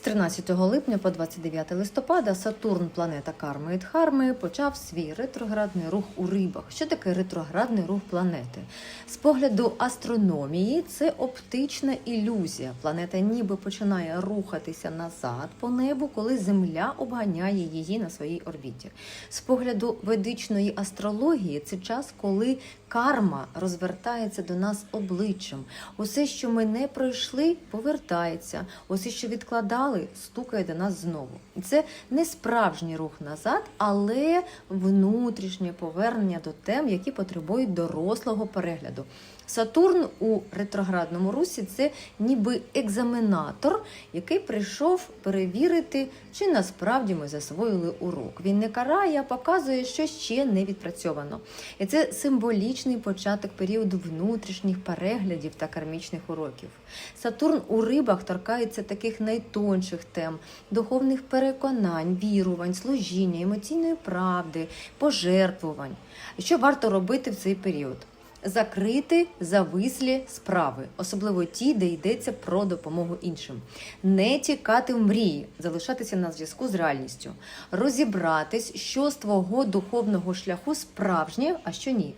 З 13 липня по 29 листопада Сатурн, планета Карми і Дхарми, почав свій ретроградний рух у рибах. Що таке ретроградний рух планети? З погляду астрономії, це оптична ілюзія. Планета ніби починає рухатися назад по небу, коли Земля обганяє її на своїй орбіті. З погляду ведичної астрології, це час, коли карма розвертається до нас обличчям. Усе, що ми не пройшли, повертається. Усе, що відкладали, стукає до нас знову. Це не справжній рух назад, але внутрішнє повернення до тем, які потребують дорослого перегляду. Сатурн у ретроградному русі це ніби екзаменатор, який прийшов перевірити, чи насправді ми засвоїли урок. Він не карає, а показує, що ще не відпрацьовано. І це символічний початок періоду внутрішніх переглядів та кармічних уроків. Сатурн у рибах торкається таких найтонших тем: духовних переконань, вірувань, служіння, емоційної правди, пожертвувань. Що варто робити в цей період? Закрити завислі справи, особливо ті, де йдеться про допомогу іншим, не тікати в мрії, залишатися на зв'язку з реальністю, розібратись, що з твого духовного шляху справжнє, а що ні,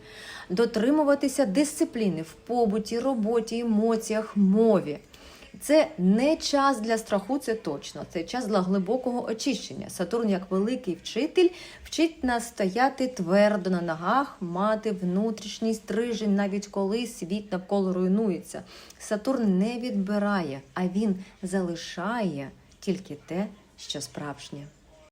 дотримуватися дисципліни в побуті, роботі, емоціях, мові. Це не час для страху, це точно. Це час для глибокого очищення. Сатурн, як великий вчитель, вчить нас стояти твердо на ногах, мати внутрішній стрижень, навіть коли світ навколо руйнується. Сатурн не відбирає, а він залишає тільки те, що справжнє.